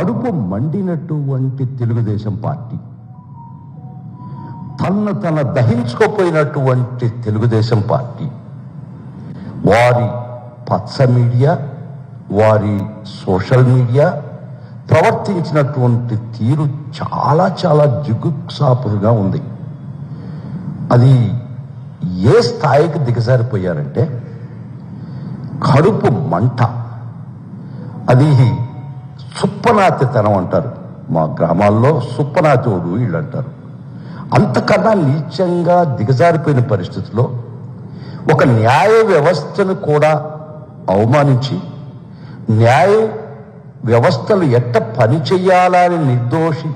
కడుపు మండినటువంటి తెలుగుదేశం పార్టీ. తన తన దహించుకోపోయినటువంటి తెలుగుదేశం పార్టీ. వారి పచ్చ మీడియా వారి సోషల్ మీడియా ప్రవర్తించినటువంటి తీరు చాలా చాలా జిగుప్సాపుగా ఉంది. అది ఏ స్థాయికి దిగజారిపోయారంటే కడుపు మంట. అది సుప్పనాతితనం అంటారు. మా గ్రామాల్లో సుప్పనాతోడు వీళ్ళు అంటారు అంతకన్నా నీచంగా దిగజారిపోయిన పరిస్థితిలో ఒక న్యాయ వ్యవస్థను కూడా అవమానించి న్యాయ వ్యవస్థలు ఎట్ట పని చేయాలని నిర్దోషి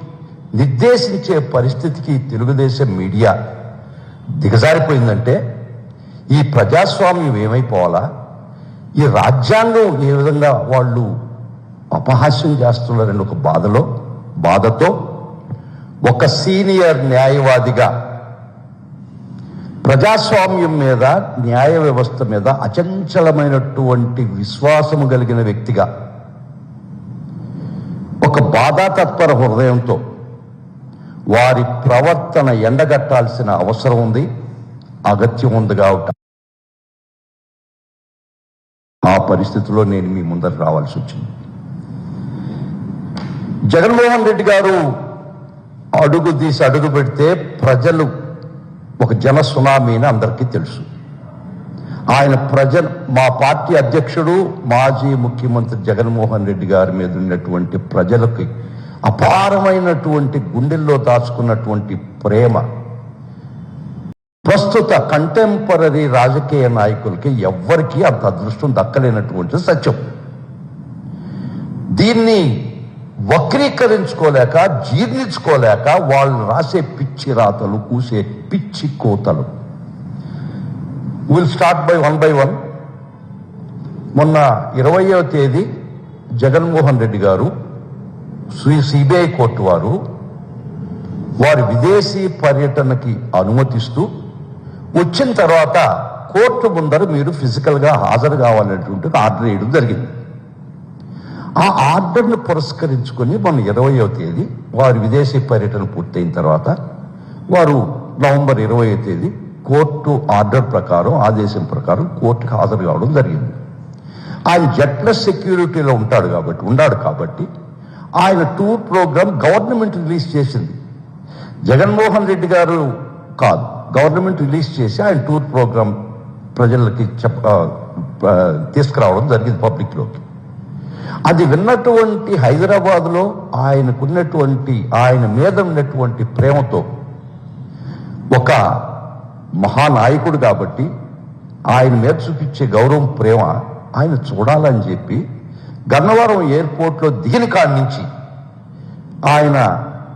నిర్దేశించే పరిస్థితికి తెలుగుదేశం మీడియా దిగజారిపోయిందంటే ఈ ప్రజాస్వామ్యం ఏమైపోవాలా? ఈ రాజ్యాంగం ఏ విధంగా వాళ్ళు అపహాస్యం చేస్తున్నారని ఒక బాధలో బాధతో ఒక సీనియర్ న్యాయవాదిగా ప్రజాస్వామ్యం మీద న్యాయ వ్యవస్థ మీద అచంచలమైనటువంటి విశ్వాసము కలిగిన వ్యక్తిగా ఒక బాధాతత్పర హృదయంతో వారి ప్రవర్తన ఎండగట్టాల్సిన అవసరం ఉంది అగత్యం ఉంది కాబట్టి. ఆ పరిస్థితిలో నేను మీ ముందర రావాల్సి వచ్చింది. జగన్మోహన్ రెడ్డి గారు అడుగు తీసి అడుగు పెడితే ప్రజలు ఒక జన సునామీని అందరికీ తెలుసు. ఆయన ప్రజలు మా పార్టీ అధ్యక్షుడు మాజీ ముఖ్యమంత్రి జగన్మోహన్ రెడ్డి గారి మీద ఉన్నటువంటి ప్రజలకి అపారమైనటువంటి గుండెల్లో దాచుకున్నటువంటి ప్రేమ ప్రస్తుత కంటెంపరీ రాజకీయ నాయకులకి ఎవ్వరికీ అంత అదృష్టం దక్కలేనటువంటి సత్యం. దీన్ని వక్రీకరించుకోలేక జీర్ణించుకోలేక వాళ్ళు రాసే పిచ్చి రాతలు కూసే పిచ్చి కోతలు. Will start by one by one మొన్న ఇరవయవ తేదీ జగన్మోహన్ రెడ్డి గారు శ్రీ సిబిఐ కోర్టు వారు వారి విదేశీ పర్యటనకి అనుమతిస్తూ వచ్చిన తర్వాత కోర్టు ముందర మీరు ఫిజికల్గా హాజరు కావాలనేటువంటి ఆర్డర్ వేయడం జరిగింది. ఆ ఆర్డర్ను పురస్కరించుకొని మొన్న ఇరవయో తేదీ వారు విదేశీ పర్యటన పూర్తయిన తర్వాత వారు నవంబర్ ఇరవయో తేదీ కోర్టు ఆర్డర్ ప్రకారం ఆదేశం ప్రకారం కోర్టుకు హాజరు కావడం జరిగింది. ఆయన జట్ల సెక్యూరిటీలో ఉంటాడు కాబట్టి ఉన్నాడు కాబట్టి ఆయన టూర్ ప్రోగ్రామ్ గవర్నమెంట్ రిలీజ్ చేసింది. జగన్మోహన్ రెడ్డి గారు కాదు గవర్నమెంట్ రిలీజ్ చేసి ఆయన టూర్ ప్రోగ్రామ్ ప్రజలకి చెప్ప తీసుకురావడం జరిగింది పబ్లిక్లోకి. అది విన్నటువంటి హైదరాబాద్లో ఆయనకున్నటువంటి ఆయన మీద ఉన్నటువంటి ప్రేమతో ఒక మహానాయకుడు కాబట్టి ఆయన మీద చూపించే గౌరవం ప్రేమ ఆయన చూడాలని చెప్పి గన్నవరం ఎయిర్పోర్ట్లో దిగిన కాడి నుంచి ఆయన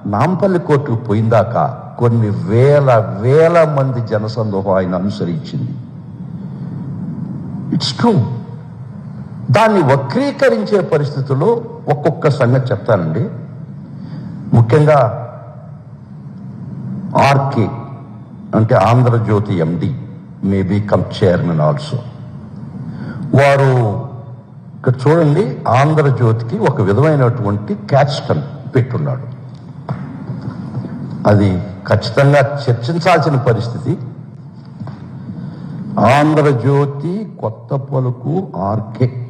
నాంపల్లి కోర్టుకు పోయిందాక కొన్ని వేల వేల మంది జనసందోహం ఆయన అనుసరించింది. ఇట్స్ ట్రూ దాన్ని వక్రీకరించే పరిస్థితుల్లో ఒక్కొక్క సంగతి చెప్తానండి. ముఖ్యంగా ఆర్కే అంటే Andhra Jyothi MD maybe cum chairman also. వారు ఇక్కడ చూడండి ఆంధ్రజ్యోతికి ఒక విధమైనటువంటి క్యాచ్టన్ పెట్టున్నాడు. అది ఖచ్చితంగా చర్చించాల్సిన పరిస్థితి. ఆంధ్రజ్యోతి కొత్త పలుకు ఆర్కే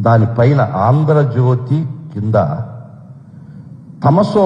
దానిపైన ఆంధ్రజ్యోతి కింద తమసో